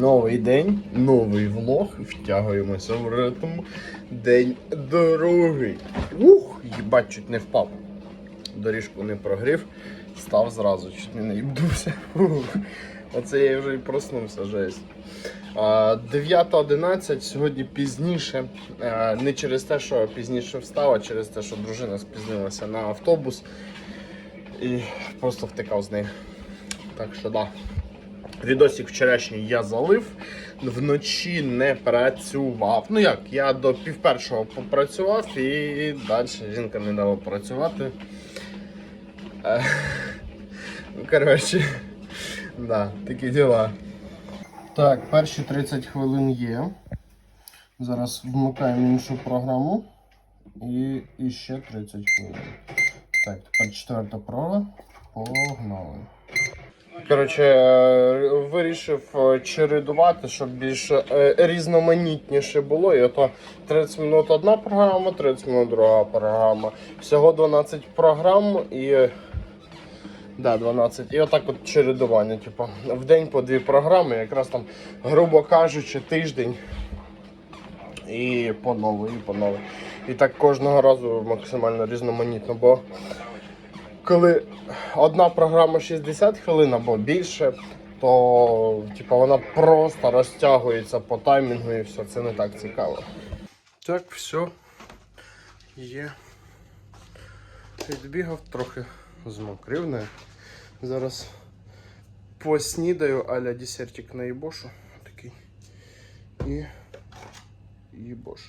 Новий день, новий влог. Втягуємося в ритм. День другий. Ух, їбать, чуть не впав. Доріжку не прогрів. Став зразу, чуть не наїбнувся. Ух. Оце я вже і проснувся, жесть. 9.11, сьогодні пізніше. Не через те, що пізніше встав, а через те, що дружина спізнилася на автобус і просто втикав з нею. Так що да. Відосик вчорашній я залив, вночі не працював. Ну як, я до пів першого попрацював і далі жінка не дала працювати. Е, коротше, да, такі діла. Так, перші 30 хвилин є. Зараз вмикаємо іншу програму. І, і ще 30 хвилин. Так, тепер четверта прова. Погнали. Коротше, е, вирішив е, чередувати, щоб більш е, різноманітніше було. І ото 30 минут одна програма, 30 минут друга програма. Всього 12 програм і. Да, 12. І отак от чередування. Типу, в день по дві програми, якраз там, грубо кажучи, тиждень. І по новій, і по новій. І так кожного разу максимально різноманітно, бо коли одна програма 60 хвилин або більше, то типу, вона просто розтягується по таймінгу і все, це не так цікаво. Так, все. Є. Відбігав трохи змокрив. Не. Зараз поснідаю аля десертик на їбошу. Такий. І їбош.